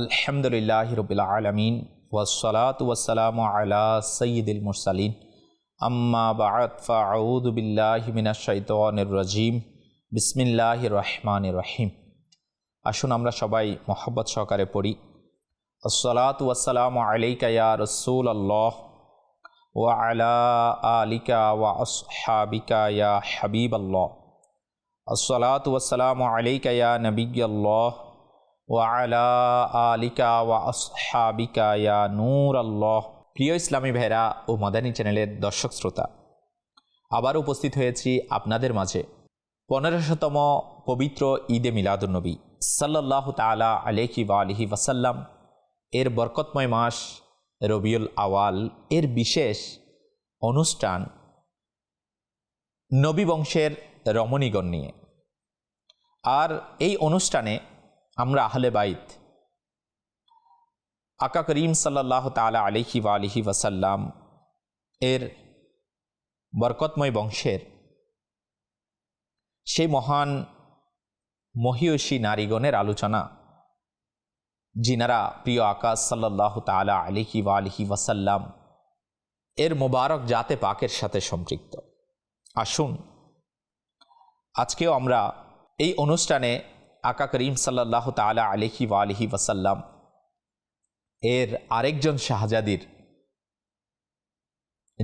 আলহামদুলিল্লাহ রবিল আলমিন ওসলাত ওয়াসালাম আলা সঈদুল মুরসালিন। আম্মা বাআত ফাউদ বিল্লাহি মিনাশ শাইতানির রাজিম। বিসমিল্লাহ রহমান রহিম। আসুন আমরা সবাই মোহাব্বত সহকারে পড়ি। আসসালাত ওয়াসালাম আলাইকা রসুল আল্লাহ ওয়া আলা আলিকা ওয়া আসহাবিকা ইয়া হাবিব আল্লাহ আসসালাত ওয়াসালাম আলাইকা ইয়া নবী আল্লাহ আলিকা ওয়া ইয়া নূর আল্লাহ প্রিয় ইসলামী ভাইরা ও মাদানী চ্যানেলের দর্শক শ্রোতা, আবার উপস্থিত হয়েছি আপনাদের মাঝে। পনেরোশতম পবিত্র ঈদে মিলাদুন্নবী সাল্লাহ তালা আলেহি বা আলহি ওয়াসাল্লাম, এর বরকতময় মাস রবিউল আওয়াল, এর বিশেষ অনুষ্ঠান নবী বংশের রমণীগণ নিয়ে। আর এই অনুষ্ঠানে আমরা আহলে বাইত। আকা করিম সাল্লাহ তালা আলিহি বা আলিহি ওয়াসাল্লাম এর বরকতময় বংশের সেই মহান মহিয়সী নারীগণের আলোচনা, যিনারা প্রিয় আকাশ সাল্লাহ তালা আলিহি বা আলিহি ওয়াসাল্লাম এর মোবারক জাতে পাকের সাথে সম্পৃক্ত। আসুন, আজকেও আমরা এই অনুষ্ঠানে আকা করিম সাল্লাহ তালা আলিহি ওয়া আলিহি ওয়াসাল্লাম এর আরেকজন শাহজাদির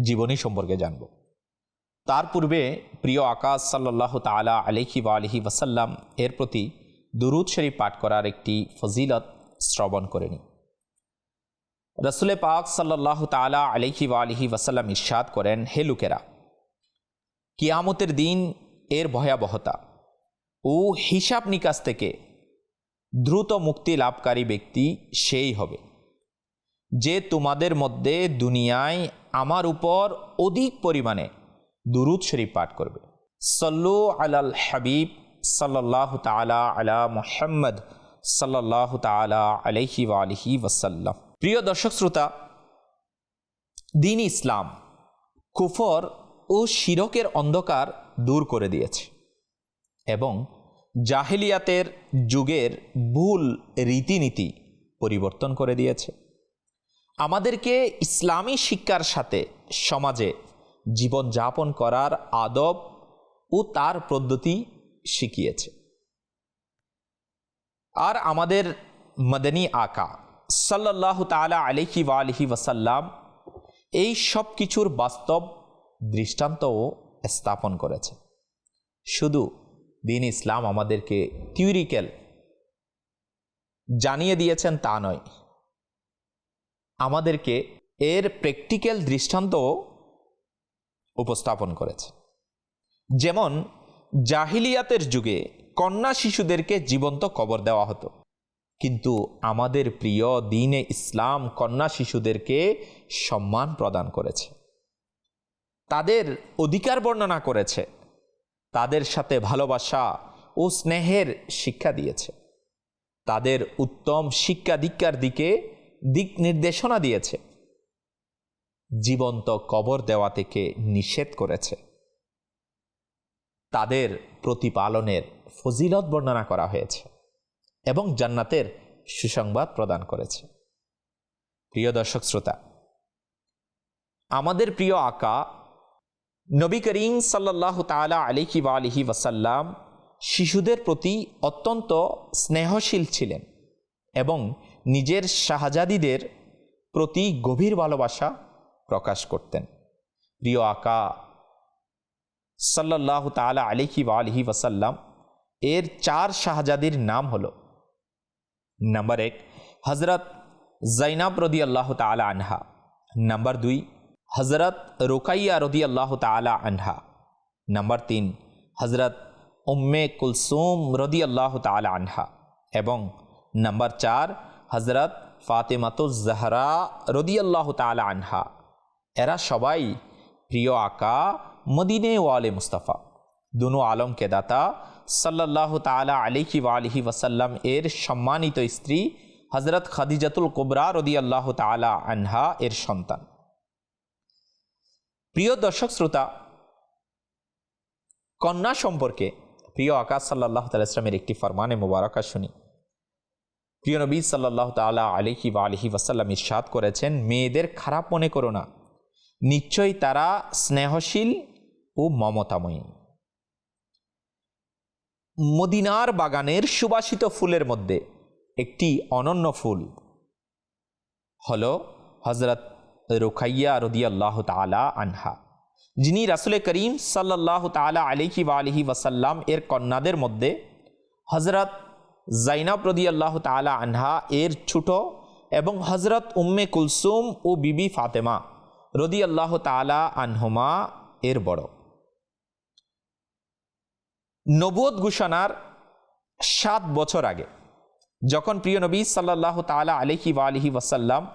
জীবনী সম্পর্কে জানব। তার পূর্বে প্রিয় আকাশ সাল্লাহ তালা আলিহি ওয়া আলিহি ওয়াসাল্লাম এর প্রতি দুরুদ শরীফ পাঠ করার একটি ফজিলত শ্রবণ করে নি রসুলে পাক সাল্লাহ তালা আলিহি আলিহি ওয়াসাল্লাম ইরশাদ করেন, হে লুকেরা, কিয়ামতের দিন এর ভয়াবহতা ও হিসাব নিকাশ থেকে দ্রুত মুক্তি লাভকারী ব্যক্তি সেই হবে, যে তোমাদের মধ্যে দুনিয়ায় আমার উপর অধিক পরিমাণে দুরুদ শরীফ পাঠ করবে। সল্লু আলাল হাবিব সাল্লাহ তালা আলা মোহাম্মদ সাল্লাহ তালা আলহি আলহি ওয়াসাল্লাম। প্রিয় দর্শক শ্রোতা, দিন ইসলাম কুফর ও শিরকের অন্ধকার দূর করে দিয়েছে। এবং জাহেলিয়াতের যুগের ভুল রীতিনীতি পরিবর্তন করে দিয়েছে। আমাদেরকে ইসলামী শিক্ষার সাথে সমাজে জীবনযাপন করার আদব ও তার পদ্ধতি শিখিয়েছে। আর আমাদের মদনী আকা সাল্লাহ তালা আলিহি ওয়ালিহি ওয়াসাল্লাম এই সব কিছুর বাস্তব দৃষ্টান্তও স্থাপন করেছে। শুধু দিন ইসলাম আমাদেরকে থিওরিক্যাল জানিয়ে দিয়েছেন তা নয়। আমাদেরকে এর প্র্যাকটিক্যাল দৃষ্টান্তও উপস্থাপন করেছে। যেমন, জাহিলিয়াতের যুগে কন্যা শিশুদেরকে জীবন্ত কবর দেওয়া হতো। কিন্তু আমাদের প্রিয় দিনে ইসলাম কন্যা শিশুদেরকে সম্মান প্রদান করেছে। তাদের অধিকার বর্ণনা করেছে। তাদের সাথে ভালোবাসা ও স্নেহের শিক্ষা দিয়েছে। তাদের উত্তম শিক্ষা দীক্ষার দিকে দিক নির্দেশনা দিয়েছে। জীবন্ত কবর দেওয়া থেকে নিষেধ করেছে। তাদের প্রতিপালনের ফজিলত বর্ণনা করা হয়েছে এবং জান্নাতের সুসংবাদ প্রদান করেছে। প্রিয় দর্শক শ্রোতা, আমাদের প্রিয় আকা নবী করিম সাল্লাহ তালা আলিহি বা আলিহি ওয়াসাল্লাম শিশুদের প্রতি অত্যন্ত স্নেহশীল ছিলেন এবং নিজের শাহজাদিদের প্রতি গভীর ভালোবাসা প্রকাশ করতেন। প্রিয় আকা সাল্লাহ তালা আলিহি বা আলিহি ওয়াসাল্লাম এর চার শাহজাদির নাম হল, নাম্বার এক হজরত জৈনাব রদি আল্লাহ তালা আনহা, নাম্বার দুই হজরত রোকাইয়া রদি আল্লাহ তালা আনহা। নাম্বার তিন হজরত উম্মে কুলসুম রদি আল্লাহ তালা আনহা। এবং নাম্বার চার হজরত ফাতেমাতুজাহরা রদি আল্লাহ তালা আনহা। এরা সবাই প্রিয় আকা মদিনে ওয়ালে মুস্তাফা। দুনো আলমকে দাতা সাল্লাহ তালা আলিহি ওয়ালিহি ওয়াসাল্লাম এর সম্মানিত স্ত্রী হজরত খাদিজাতুল কোবরা রদি আল্লাহ তালা আনহা এর সন্তান। প্রিয় দর্শক শ্রোতা, কন্যা সম্পর্কে প্রিয় আকাশ সাল্লাহ তালামের একটি ফরমানে মোবারকা শুনি। প্রিয় নবী সাল্লাহ তালা আলহি বা আলহি ওয়াসাল্লাম ইরশাদ করেছেন, মেয়েদের খারাপ মনে করো না। নিশ্চয়ই তারা স্নেহশীল ও মমতাময়ী। মদিনার বাগানের সুবাসিত ফুলের মধ্যে একটি অনন্য ফুল হল হজরত রুখাইয়া রদিয়াল্লাহ তালা আনহা। যিনি রাসুলে করিম সাল্লাহ তালা আলিহি আলহি ওয়াসাল্লাম এর কন্যাদের মধ্যে হজরত জাইনাব রদিয়াল্লাহ তালা আনহা এর ছোট এবং হজরত উম্মে কুলসুম ও বিবি ফাতেমা রদিয়াল্লাহ তালা আনহুমা এর বড়। নবুয়ত ঘোষণার সাত বছর আগে যখন প্রিয় নবী সাল্লাহ তালা আলহি আলহি ওয়াসাল্লাম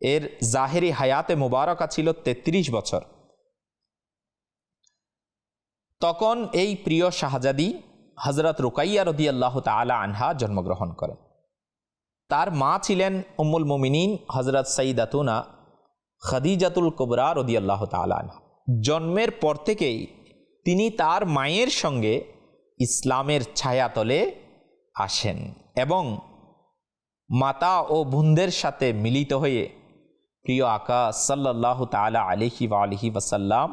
এর জাহেরি হায়াতে মুবারকা ছিল ৩৩ বছর। তখন এই প্রিয় শাহজাদি হজরত রুকাইয়া রদি আল্লাহ তালা আনহা জন্মগ্রহণ করেন। তার মা ছিলেন উম্মুল মুমিনিন হজরত সঈদাতুনা খাদিজাতুল কুবরা রদি আল্লাহ তালা আনহা। জন্মের পর থেকেই তিনি তার মায়ের সঙ্গে ইসলামের ছায়াতলে আসেন এবং মাতা ও বোনদের সাথে মিলিত হয়ে প্রিয় আকা সাল্লাহ তালা আলিহি বা আলহি ওয়াসাল্লাম,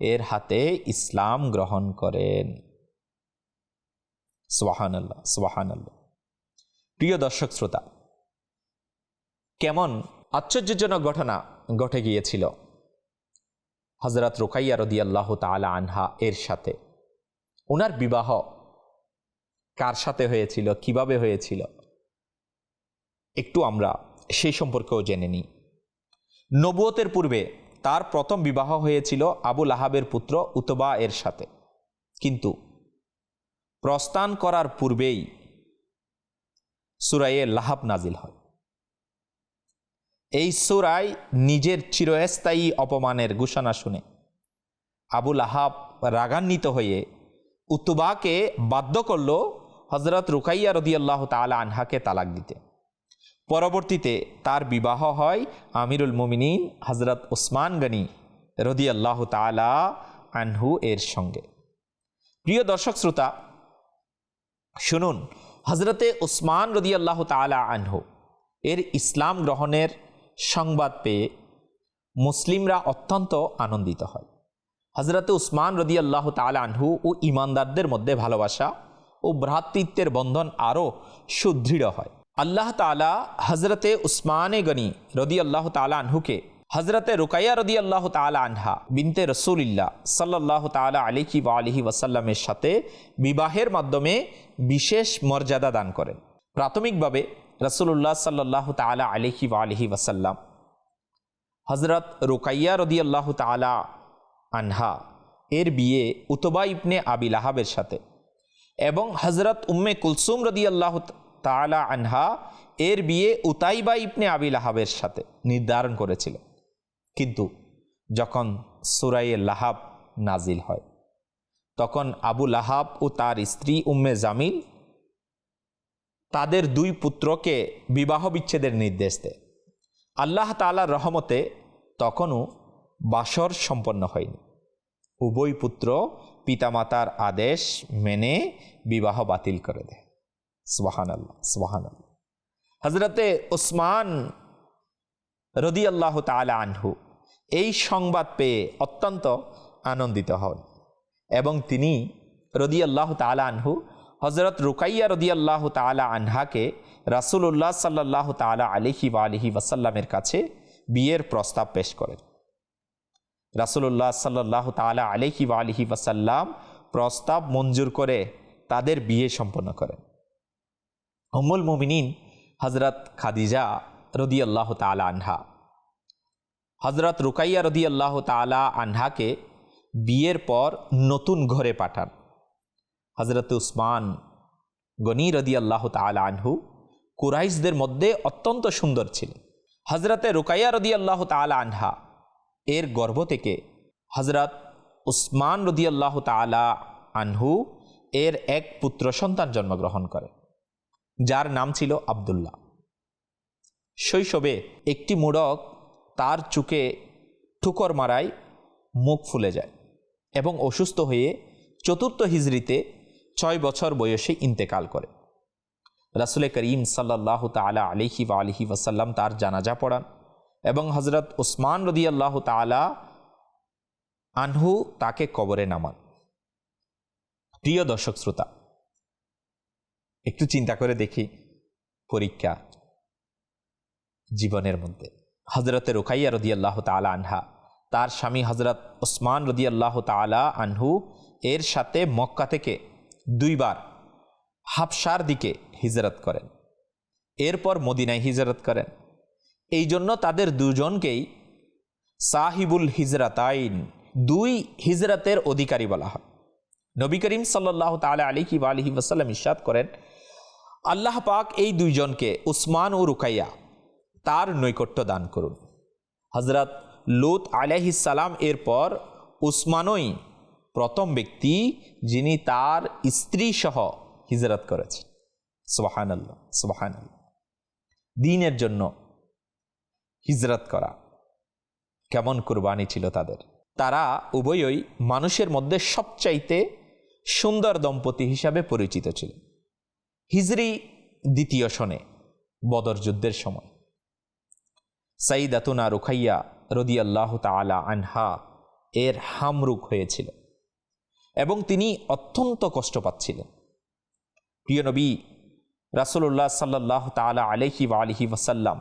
এর হাতে ইসলাম গ্রহণ করেন। সোহান আল্লাহ সোহান আল্লাহ প্রিয় দর্শক শ্রোতা, কেমন আশ্চর্যজনক ঘটনা ঘটে গিয়েছিল। হজরত রোকাইয়া রদি আল্লাহ তালা আনহা এর সাথে। ওনার বিবাহ কার সাথে হয়েছিল, কীভাবে হয়েছিল, একটু আমরা সেই সম্পর্কেও জেনে নিই। নবুয়তের পূর্বে তার প্রথম বিবাহ হয়েছিল আবুল আহাবের পুত্র উতবা এর সাথে। কিন্তু প্রস্থান করার পূর্বেই সুরাইয়ে লাহাব নাজিল হয়। এই সুরাই নিজের চিরস্থায়ী অপমানের ঘোষণা শুনে আবুল আহাব রাগান্বিত হয়ে উতুবাকে বাধ্য করল হজরত রুকাইয়া রদিয়াল্লাহ তালা আনহাকে তালাক দিতে। পরবর্তীতে তার বিবাহ হয় আমিরুল মুমিনিন হজরত ওসমান গনি রদি আল্লাহ তালা আনহু এর সঙ্গে। প্রিয় দর্শক শ্রোতা, শুনুন হজরতে ওসমান রদি আল্লাহ তালা আনহু এর ইসলাম গ্রহণের সংবাদ পেয়ে মুসলিমরা অত্যন্ত আনন্দিত হয়। হজরতে উসমান রদি আল্লাহ তালা আনহু ও ইমানদারদের মধ্যে ভালোবাসা ও ভ্রাতৃত্বের বন্ধন আরও সুদৃঢ় হয়। আল্লাহ তালা হজরতে উসমানে গনি রদি আল্লাহ তালা আনহুকে হজরতে রুকাইয়া রদি আল্লাহ আনহা বিনতে রসুলিল্লাহ সাল্লাহ তালা আলিহি বা আলিহি ওয়াসাল্লামের সাথে বিবাহের মাধ্যমে বিশেষ মর্যাদা দান করেন। প্রাথমিকভাবে রসুল্লাহ সাল্লাহ তালা আলিহি বা আলিহি ওয়াসাল্লাম হজরত রুকাইয়া রদি আল্লাহ তালা আনহা এর বিয়ে উতবা ইবনে আবিল আহাবের সাথে এবং হজরত উম্মে কুলসুম রদি আল্লাহ তালা আনহা, এর বিয়ে উতাইবা ইবনে আবিল আহাবের সাথে নির্ধারণ করেছিল। কিন্তু যখন সুরাইয়ে লাহাব নাজিল হয়, তখন আবু লাহাব ও তার স্ত্রী উম্মে জামিল তাদের দুই পুত্রকে বিবাহ বিচ্ছেদের নির্দেশ দেয়। আল্লাহ তালার রহমতে তখনও বাসর সম্পন্ন হয়নি। উভয় পুত্র পিতামাতার আদেশ মেনে বিবাহ বাতিল করে দেয়। সোহান আল্লাহ সোহান আল্লাহ হজরতে ওসমান রদি আল্লাহ তালা আনহু এই সংবাদ পেয়ে অত্যন্ত আনন্দিত হন এবং তিনি রদি আল্লাহ তালা আনহু হজরত রুকাইয়া রদি আল্লাহ তালা আনহাকে রাসুল্লাহ সাল্লাহ তালা আলিহি বা আলিহি ওয়াসাল্লামের কাছে বিয়ের প্রস্তাব পেশ করেন। রাসুল্লাহ সাল্লাহ তালা আলিহি বা আলিহি ওয়াসাল্লাম প্রস্তাব মঞ্জুর করে তাদের বিয়ে সম্পন্ন করেন। উম্মুল মুমিনিন হজরত খাদিজা রদি আল্লাহ তালা আনহা। হজরত রুকাইয়া রদি আল্লাহ তালা আনহাকে বিয়ের পর নতুন ঘরে পাঠান। হজরত উসমান গনি রদি আল্লাহ তালা আনহু কুরাইশদের মধ্যে অত্যন্ত সুন্দর ছিলেন। হজরতে রুকাইয়া রদি আল্লাহ তালা আনহা এর গর্ভ থেকে হজরত উসমান রদি আল্লাহ তালা আনহু এর এক পুত্র সন্তান জন্মগ্রহণ করে যার নাম ছিল আবদুল্লাহ। শৈশবে একটি মোড়ক তার চুকে ঠুকর মারায় মুখ ফুলে যায় এবং অসুস্থ হয়ে চতুর্থ হিজড়িতে ছয় বছর বয়সে ইন্তেকাল করে। রাসুল করিম সাল্লাহ তালা আলিহি বা আলহি ওয়াসাল্লাম তার জানাজা পড়ান এবং হজরত ওসমান রদি আল্লাহ তালা আনহু তাকে কবরে নামান। প্রিয় দর্শক শ্রোতা একটু চিন্তা করে দেখি পরীক্ষা জীবনের মধ্যে। হজরতে রুকাইয়া রদি আল্লাহ তালা আনহা, তার স্বামী হজরত ওসমান রদি আল্লাহ তালা আনহু এর সাথে মক্কা থেকে দুইবার হাফসার দিকে হিজরত করেন। এরপর মদিনায় হিজরত করেন। এই জন্য তাদের দুজনকেই সাহিবুল হিজরাতাইন, দুই হিজরতের অধিকারী বলা হয়। নবী করিম সাল্লাহ তালা আলী কি আলহি ওসাল্লাম ইস্বাদ করেন আল্লাহ পাক এই দুইজনকে উসমান ও রুকাইয়া তার নৈকট্য দান করুন। হজরত লুত আলাইহিসালাম এরপর উসমানই প্রথম ব্যক্তি যিনি তার স্ত্রী সহ হিজরত করেছেন। সুবাহান আল্লাহ সুবাহান আল্লাহ দিনের জন্য হিজরত করা কেমন কুরবানি ছিল তাদের? তারা উভয়ই মানুষের মধ্যে সবচাইতে সুন্দর দম্পতি হিসাবে পরিচিত ছিল। হিজরি দ্বিতীয় সনে, বদর যুদ্ধের সময়। সাইদাতুনা রুখাইয়া রদিয়াল্লাহ তালা আনহা এর হামরুক হয়েছিল এবং তিনি অত্যন্ত কষ্ট পাচ্ছিলেন। প্রিয় নবী রাসুল্লাহ সাল্লাহ তালা আলহি বা আলহি ওয়াসাল্লাম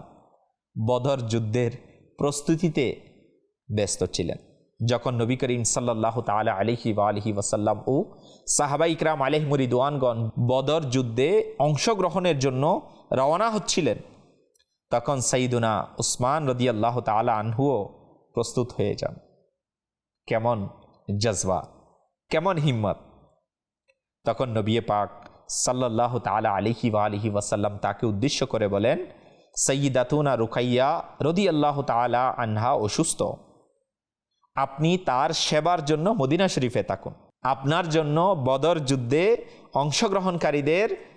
বদর যুদ্ধের প্রস্তুতিতে ব্যস্ত ছিলেন। যখন নবী করিম সাল্লাহ তালা আলহি বা আলহি ওয়াসাল্লাম ও সাহাবা ইকরাম আলহ মুরিদওয়ানগণ বদর যুদ্ধে অংশগ্রহণের জন্য রওনা হচ্ছিলেন, তখন সাইদুনা উসমান রদি আল্লাহ তালা আনহুও প্রস্তুত হয়ে যান। কেমন জজবা, কেমন হিম্মত। তখন নবী পাক সাল্লাহ তালা আলিহি বা আলিহি ওয়াসাল্লাম তাকে উদ্দেশ্য করে বলেন সঈদাতুনা রুখাইয়া রদি আল্লাহ তালা আনহা অসুস্থ। আপনি তার সেবার জন্য মদিনা শরীফে থাকুন। আপনার জন্য বদর যুদ্ধে অংশগ্রহণকারীদের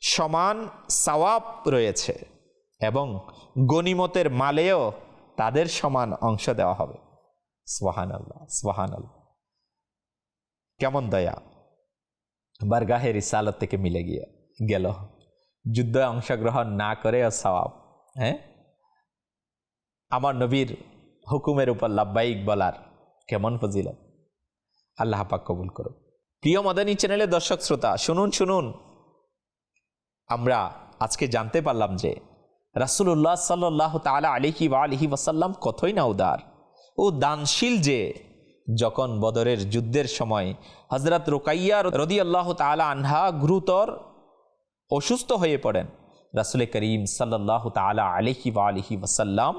সমান সওয়াব রয়েছে এবং গনিমতের মালেও তাদের সমান অংশ দেওয়া হবে। সোহান আল্লাহ সোহান আল্লাহ কেমন দয়া? বারগাহের ইসালত থেকে মিলে গিয়ে গেল। যুদ্ধে অংশগ্রহণ না করেও সওয়াব হ্যাঁ? আমার নবীর হুকুমের উপর লাভবাহিক বলার কেমন ফজিল আল্লাহ পাক কবুল করো প্রিয় মদানী চ্যানেলের দর্শক শ্রোতা, শুনুন শুনুন। আমরা আজকে জানতে পারলাম যে রাসুল্লাহ সাল্লাহ তালা আলিহি বা আলিহি ওয়াসাল্লাম কতই না উদার ও দানশীল যে যখন বদরের যুদ্ধের সময় হজরত রোকাইয়া রদি আল্লাহ তালা আনহা গুরুতর অসুস্থ হয়ে পড়েন, রাসুল করিম সাল্লাহ তালা আলিহি বা আলিহি ওয়াসাল্লাম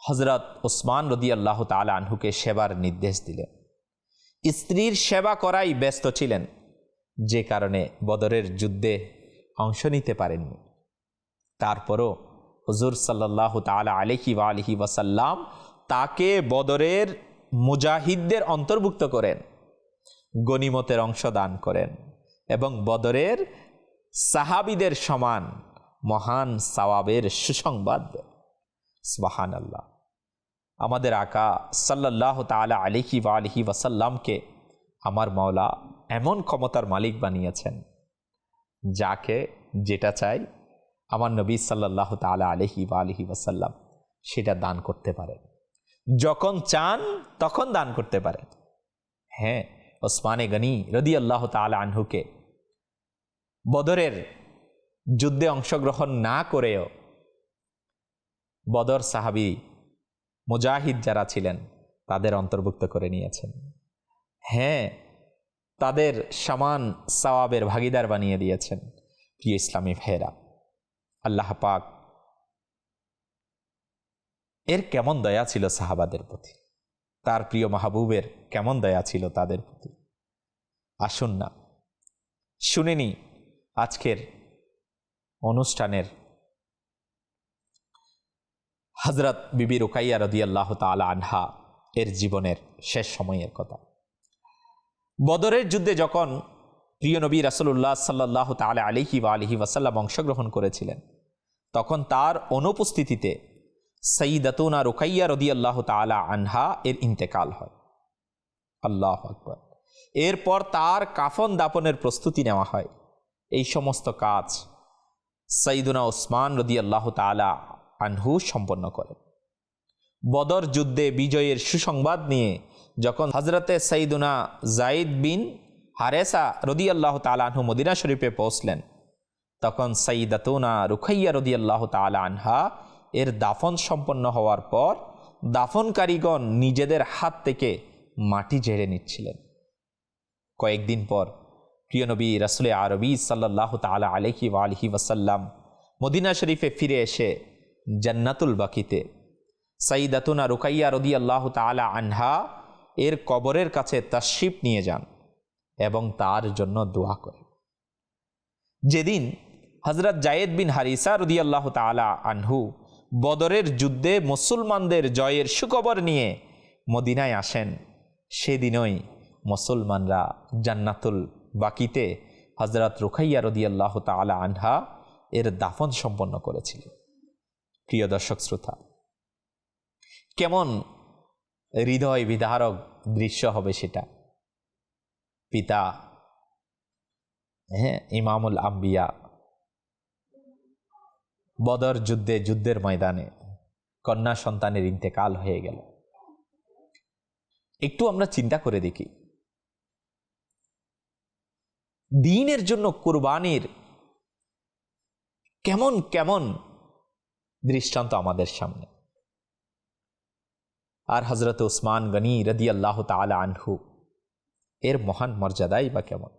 হজরত ওসমান রদি আল্লাহ তালা আনহুকে সেবার নির্দেশ দিলেন। স্ত্রীর সেবা করাই ব্যস্ত ছিলেন, যে কারণে বদরের যুদ্ধে অংশ নিতে পারেননি। তারপরও হুজুর সাল্লাহ তালা আলহি বা আলহি ওয়াসাল্লাম তাকে বদরের মুজাহিদদের অন্তর্ভুক্ত করেন গনিমতের অংশ দান করেন এবং বদরের সাহাবিদের সমান মহান সওয়াবের সুসংবাদ স্বাহান আল্লাহ আমাদের আকা সাল্লাহ তালা আলিহি বা আলহি ওয়াসাল্লামকে আমার মাওলা এমন ক্ষমতার মালিক বানিয়েছেন, যাকে যেটা চাই আমার নবী সাল্লাহ তালা আলহি বা আলহি ওয়াসাল্লাম সেটা দান করতে পারে। যখন চান তখন দান করতে পারে। হ্যাঁ ওসমানে গনি রদি আল্লাহ তালা আনহুকে বদরের যুদ্ধে অংশগ্রহণ না করেও বদর সাহাবি মুজাহিদ যারা ছিলেন, তাদের অন্তর্ভুক্ত করে নিয়েছেন। হ্যাঁ তাদের সমান সওয়াবের ভাগিদার বানিয়ে দিয়েছেন প্রিয় ইসলামী ভাইয়েরা। আল্লাহ পাক এর কেমন দয়া ছিল সাহাবাদের প্রতি? তার প্রিয় মাহবুবের কেমন দয়া ছিল তাদের প্রতি? আসুন না। শুনেনি আজকের অনুষ্ঠানের হজরত বিবি রুকাইয়া রদি আল্লাহ তালা আনহা এর জীবনের শেষ সময়ের কথা। বদরের যুদ্ধে যখন প্রিয় নবী রাসুল্লাহ সাল্লাহ তালা আলিহি বা আলহি ওয়াসাল্লাম অংশগ্রহণ করেছিলেন, তখন তার অনুপস্থিতিতে সঈদাতুনা রুকাইয়া রদি আল্লাহ তালা আনহা এর ইন্তেকাল হয়। আল্লাহ আকবর। এরপর তার কাফন দাপনের প্রস্তুতি নেওয়া হয়। এই সমস্ত কাজ সঈদুনা ওসমান রদি আল্লাহ তালা আনহু সম্পন্ন করেন। বদর যুদ্ধে বিজয়ের সুসংবাদ নিয়ে যখন হজরতে সঈদুনা জাইদ বিন হারেসা রদি আল্লাহ তালাহু মদিনা শরীফে পৌঁছলেন, তখন সঈদাতুনা রুখাইয়া রদি আল্লাহ আনহা এর দাফন সম্পন্ন হওয়ার পর দাফনকারীগণ নিজেদের হাত থেকে মাটি ঝেড়ে নিচ্ছিলেন। কয়েকদিন পর প্রিয় নবী রাসুলে আরবি সাল্লাহ তালা আলহি আলহি ওয়াসাল্লাম মদিনা শরীফে ফিরে এসে জান্নাতুল বাকিতে। সাইদাতুনা রুকাইয়া রদি আল্লাহ তালা আনহা এর কবরের কাছে তাশিপ নিয়ে যান এবং তার জন্য দোয়া করে যেদিন হজরত জায়েদ বিন হারিসা রদি আল্লাহ তালা আনহু বদরের যুদ্ধে মুসলমানদের জয়ের সুখবর নিয়ে মদিনায় আসেন, সেদিনই মুসলমানরা জান্নাতুল বাকিতে হজরত রুখাইয়া রদি আল্লাহ তালা আনহা এর দাফন সম্পন্ন করেছিল প্রিয় দর্শক শ্রোতা, কেমন হৃদয় বিধারক দৃশ্য হবে সেটা? পিতা হ্যাঁ ইমামুল আম্বিয়া, বদর যুদ্ধে যুদ্ধের ময়দানে কন্যা সন্তানের ইন্তেকাল হয়ে গেল। একটু আমরা চিন্তা করে দেখি, দিনের জন্য কুরবানির কেমন কেমন দৃষ্টান্ত আমাদের সামনে। আর হজরত ওসমান গনি রদি আল্লাহ তালা আনহু, এর মহান মর্যাদাই বা কেমন?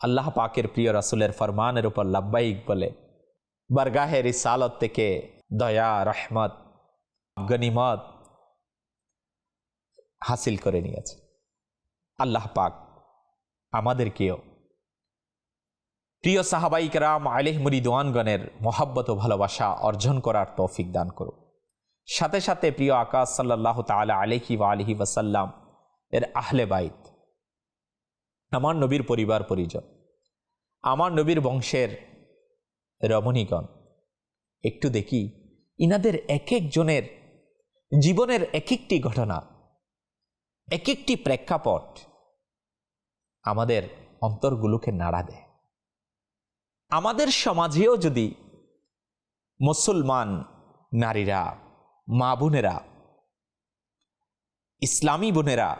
আল্লাহ পাকের প্রিয় রাসুলের ফরমানের উপর লাব্বাইক বলে, বরগাহে রিসালত থেকে দয়া, রহমত, গনিমত হাসিল করে নিয়েছে। আল্লাহ পাক আমাদেরকেও প্রিয় সাহাবাইক রাম আলেহ মুরিদওয়ানগণের মোহাব্বত ও ভালোবাসা অর্জন করার তৌফিক দান করুন সাথে সাথে প্রিয় আকাশ সাল্লাহ তালা আলহি ওয়া আলহি ওয়াসাল্লাম এর আহলে বাইত, আমার নবীর পরিবার পরিজন, আমার নবীর বংশের রমণীগণ, একটু দেখি ইনাদের এক একজনের জীবনের এক একটি ঘটনা এক একটি প্রেক্ষাপট আমাদের অন্তরগুলোকে নাড়া দেয়। আমাদের সমাজেও যদি মুসলমান নারীরা, মা বোনেরা, ইসলামী বোনেরা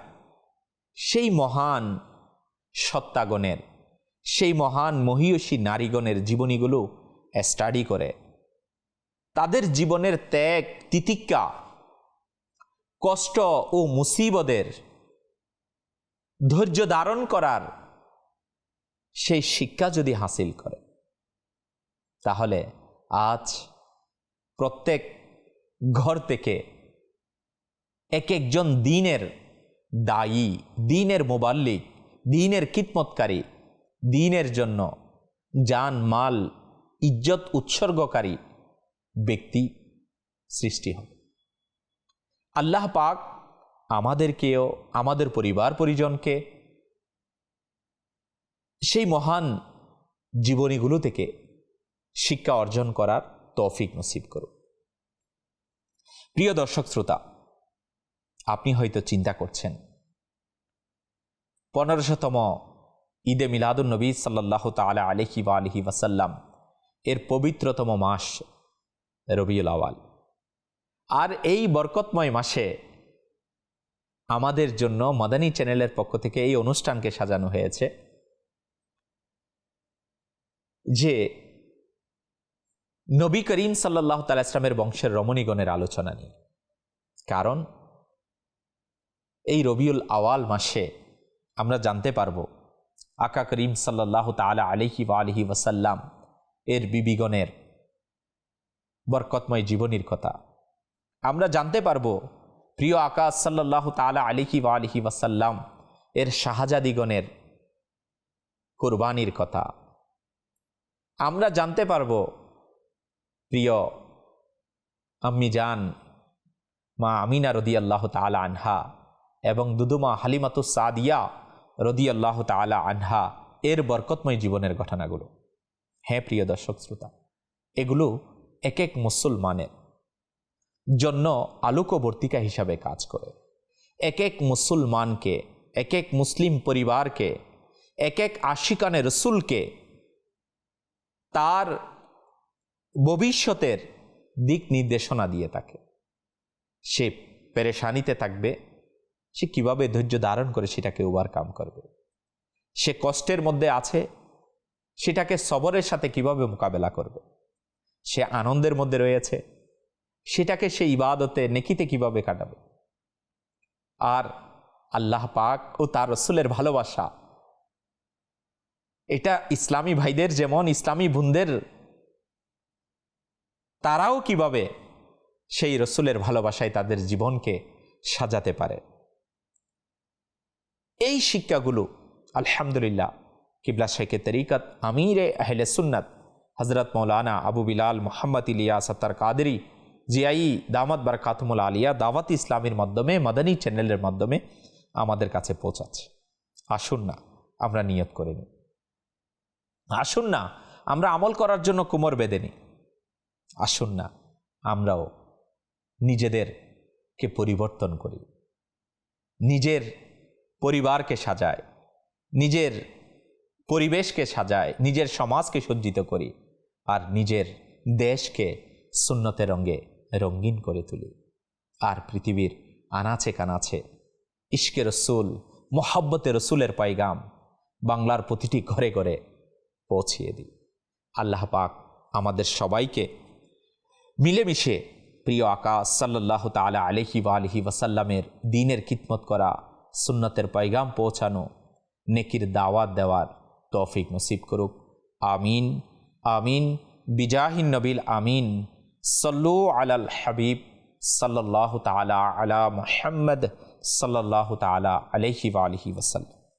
সেই মহান সত্তাগণের, সেই মহান মহিয়সী নারীগণের জীবনীগুলো স্টাডি করে, তাদের জীবনের ত্যাগ, তিতিক্ষা, কষ্ট ও মুসিবদের ধৈর্য ধারণ করার সেই শিক্ষা যদি হাসিল করে। তাহলে আজ প্রত্যেক ঘর থেকে এক একজন দিনের দায়ী, দিনের মোবাল্লিক, দিনের কিতমতকারী দিনের জন্য যান, মাল, ইজ্জত উৎসর্গকারী ব্যক্তি সৃষ্টি হবে। আল্লাহ পাক আমাদেরকেও, আমাদের পরিবার পরিজনকে সেই মহান জীবনীগুলো থেকে শিক্ষা অর্জন করার তৌফিক নসিব করুন। প্রিয় দর্শক শ্রোতা, আপনি হয়তো চিন্তা করছেন, পনেরোশোতম ঈদে মিলাদুল নবী সাল্লাহ তালা আলহি বা আলহি ওয়াসাল্লাম এর পবিত্রতম মাস রবিউল আওয়াল আর এই বরকতময় মাসে আমাদের জন্য মাদানী চ্যানেলের পক্ষ থেকে এই অনুষ্ঠানকে সাজানো হয়েছে যে নবী করিম সাল্লাহ তাল ইসলামের বংশের রমণীগণের আলোচনা নিয়ে। কারণ, এই রবিউল আওয়াল মাসে আমরা জানতে পারব, আকা করিম সাল্লাহ তালা আলিহি বা আলহি ওয়াসাল্লাম এর বিবিগণের বরকতময় জীবনীর কথা। আমরা জানতে পারব, প্রিয় আকাশ সাল্লাহ তালা আলিহি বা আলহি ওয়াসাল্লাম এর শাহজাদিগণের কোরবানির কথা। আমরা জানতে পারব প্রিয় আম্মি জান, মা আমিনা রদি আল্লাহ তালা আনহা এবং দুদুমা হালিমাতু সাদিয়া রদি আল্লাহ তালা আনহা এর বরকতময় জীবনের ঘটনাগুলো। হ্যাঁ প্রিয় দর্শক শ্রোতা, এগুলো এক এক মুসলমানের জন্য আলোকবর্তিকা হিসাবে কাজ করে। এক এক মুসলমানকে এক এক মুসলিম পরিবারকে এক এক আশিকানে রসুলকে তার ভবিষ্যতের দিক নির্দেশনা দিয়ে থাকে। সে পেরেশানিতে থাকবে, সে কীভাবে ধৈর্য ধারণ করে সেটাকে ওভারকাম করবে। সে কষ্টের মধ্যে আছে, সেটাকে সবরের সাথে কীভাবে মোকাবেলা করবে? সে আনন্দের মধ্যে রয়েছে, সেটাকে সে ইবাদতে, নেকিতে কীভাবে কাটাবে? আর আল্লাহ পাক ও তার রসুলের ভালোবাসা, এটা ইসলামী ভাইদের যেমন ইসলামী বোনদের তারাও কীভাবে সেই রসুলের ভালোবাসায় তাদের জীবনকে সাজাতে পারে? এই শিক্ষাগুলো, আলহামদুলিল্লাহ, কিবলা শেখে তরিকত, আমিরে আহলে সুন্নত হজরত মৌলানা আবু বিলাল মোহাম্মদ ইলিয়া সত্তার কাদেরি জিয়াই দামাত বারকাতমুল আলিয়া দাওয়াত ইসলামের মাধ্যমে, মাদানী চ্যানেলের মাধ্যমে আমাদের কাছে পৌঁছাচ্ছে। আসুন না, আমরা নিয়ত করে নিই। আসুন না, আমরা আমল করার জন্য কুমোর বেঁধে নিই। আসুন না, আমরাও নিজেদেরকে পরিবর্তন করি। নিজের পরিবারকে সাজায় নিজের পরিবেশকে সাজায় নিজের সমাজকে সজ্জিত করি আর নিজের দেশকে সুন্নতে রঙে রঙিন করে তুলি। আর পৃথিবীর আনাচে কানাচে ইশকে রসুল, মোহাব্বতে রসুলের পাইগাম বাংলার প্রতিটি ঘরে ঘরে পৌঁছিয়ে দিই। আল্লাহ পাক আমাদের সবাইকে মিলেমিশে প্রিয় আকাশ সাল্লাহ তালা আলহি বা আলহি ওয়াসাল্লামের দিনের খিদমত করা, সুন্নতের পাইগাম পৌঁছানো, নেকির দাওয়াত দেওয়ার তৌফিক নসিব করুক। আমিন আমিন, বিজাহিন নবিল আমিন। সল্লু আলাল হাবিব সাল্লাহ তালা আলা মোহাম্মদ সাল্লাহ তালা আলহি বা আলহি ওসাল্লাম